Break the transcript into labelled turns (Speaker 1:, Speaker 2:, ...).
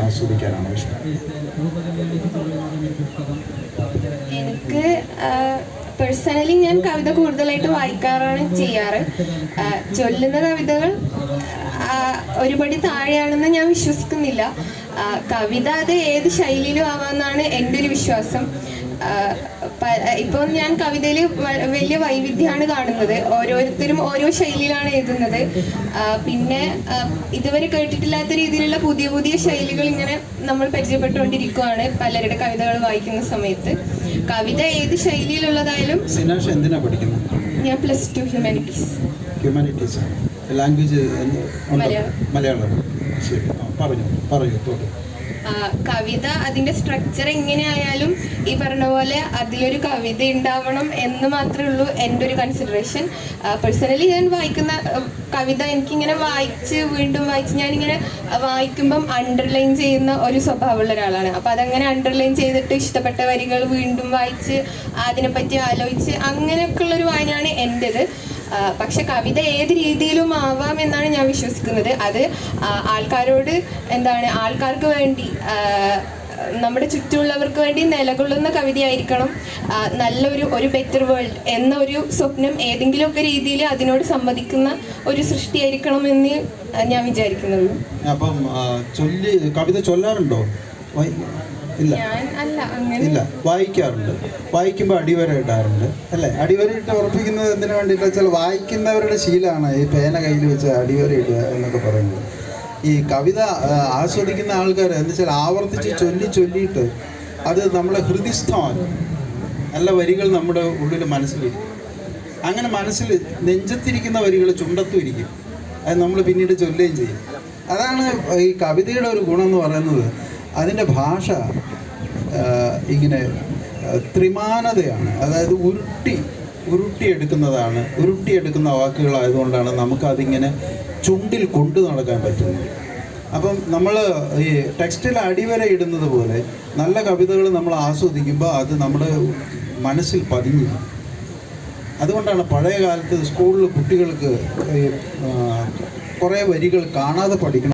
Speaker 1: ആസ്വദിക്കാനാണ് ഇഷ്ടം.
Speaker 2: എനിക്ക് പേഴ്സണലി ഞാൻ കവിത കൂടുതലായിട്ട് വായിക്കാറാണ് ചെയ്യാറ്. ചൊല്ലുന്ന കവിതകൾ ഒരുപടി താഴെയാണെന്ന് ഞാൻ വിശ്വസിക്കുന്നില്ല. കവിത അത് ഏത് ശൈലിയിലും ആവാമെന്നാണ് എന്റെ ഒരു വിശ്വാസം ഇപ്പം ഞാൻ കവിതയിൽ വലിയ വൈവിധ്യമാണ് കാണുന്നത്. ഓരോരുത്തരും ഓരോ ശൈലിയിലാണ് എഴുതുന്നത്. പിന്നെ ഇതുവരെ കേട്ടിട്ടില്ലാത്ത രീതിയിലുള്ള പുതിയ പുതിയ ശൈലികൾ ഇങ്ങനെ നമ്മൾ പരിചയപ്പെട്ടുകൊണ്ടിരിക്കുകയാണ് പലരുടെ കവിതകൾ വായിക്കുന്ന സമയത്ത്. കവിത ഏത് ശൈലിയിലുള്ളതായാലും
Speaker 1: സിനാഷ് എന്തിനാ പഠിക്കുന്നത്?
Speaker 2: ഞാൻ plus two humanities
Speaker 1: humanities language
Speaker 2: Malayalam.
Speaker 1: Malayalam. ശരി. പറഞ്ഞു. പറയൂ തോട്ട്
Speaker 2: കവിത അതിന്റെ സ്ട്രക്ചർ എങ്ങനെയായാലും ഈ പറഞ്ഞ പോലെ അതിലൊരു കവിത ഉണ്ടാവണം എന്ന് മാത്രമേ ഉള്ളൂ എന്റെ ഒരു കൺസിഡറേഷൻ പേഴ്സണലി ഞാൻ വായിക്കുന്ന കവിത എനിക്കിങ്ങനെ വായിച്ച് വീണ്ടും വായിച്ച് ഞാനിങ്ങനെ വായിക്കുമ്പം അണ്ടർലൈൻ ചെയ്യുന്ന ഒരു സ്വഭാവമുള്ള ഒരാളാണ്. അപ്പം അതങ്ങനെ അണ്ടർലൈൻ ചെയ്തിട്ട് ഇഷ്ടപ്പെട്ട വരികൾ വീണ്ടും വായിച്ച് അതിനെപ്പറ്റി ആലോചിച്ച് അങ്ങനെയൊക്കെയുള്ളൊരു വായനയാണ് എന്റെത് പക്ഷെ കവിത ഏത് രീതിയിലും ആവാം എന്നാണ് ഞാൻ വിശ്വസിക്കുന്നത്. അത് ആൾക്കാരോട് എന്താണ് ആൾക്കാർക്ക് വേണ്ടി നമ്മുടെ ചുറ്റുമുള്ളവർക്ക് വേണ്ടി നിലകൊള്ളുന്ന കവിതയായിരിക്കണം. നല്ലൊരു ഒരു ബെറ്റർ വേൾഡ് എന്ന ഒരു സ്വപ്നം ഏതെങ്കിലുമൊക്കെ രീതിയിൽ അതിനോട് സംവദിക്കുന്ന ഒരു സൃഷ്ടിയായിരിക്കണം എന്ന് ഞാൻ വിചാരിക്കുന്നുള്ളൂ.
Speaker 1: അപ്പം ചൊല്ലി കവിത ചൊല്ലാറുണ്ടോ? ഇല്ല. ഇല്ല. വായിക്കാറുണ്ട്. വായിക്കുമ്പോൾ അടിവര ഇടാറുണ്ട്. അല്ലേ? അടിവര ഇട്ട് ഉറപ്പിക്കുന്നത് എന്തിനു വേണ്ടിയിട്ട് വെച്ചാൽ വായിക്കുന്നവരുടെ ശീലമാണ് ഈ പേന കയ്യിൽ വെച്ച് അടിവര ഇടുക എന്നൊക്കെ പറയുന്നത്. ഈ കവിത ആസ്വദിക്കുന്ന ആൾക്കാർ എന്ന് വെച്ചാൽ ആവർത്തിച്ച് ചൊല്ലി ചൊല്ലിയിട്ട് അത് നമ്മളെ ഹൃദിസ്ഥമാക്കും നല്ല വരികൾ നമ്മുടെ ഉള്ളിൽ മനസ്സിലിരിക്കും. അങ്ങനെ മനസ്സിൽ നെഞ്ചത്തിരിക്കുന്ന വരികൾ ചുണ്ടത്തും ഇരിക്കും. അത് നമ്മൾ പിന്നീട് ചൊല്ലുകയും ചെയ്യും. അതാണ് ഈ കവിതയുടെ ഒരു ഗുണം എന്ന് പറയുന്നത്. അതിന്റെ ഭാഷ ഇങ്ങനെ ത്രിമാനതയാണ്. അതായത് ഉരുട്ടി ഉരുട്ടിയെടുക്കുന്നതാണ് ഉരുട്ടിയെടുക്കുന്ന വാക്കുകളായതുകൊണ്ടാണ് നമുക്കതിങ്ങനെ ചുണ്ടിൽ കൊണ്ടു നടക്കാൻ പറ്റുന്നത്. അപ്പം നമ്മൾ ഈ ടെക്സ്റ്റിൽ അടിവര ഇടുന്നത് പോലെ നല്ല കവിതകൾ നമ്മൾ ആസ്വദിക്കുമ്പോൾ അത് നമ്മുടെ മനസ്സിൽ പതിഞ്ഞു അതുകൊണ്ടാണ് പഴയ കാലത്ത് സ്കൂളിൽ കുട്ടികൾക്ക് കുറേ വരികൾ കാണാതെ പഠിക്കണം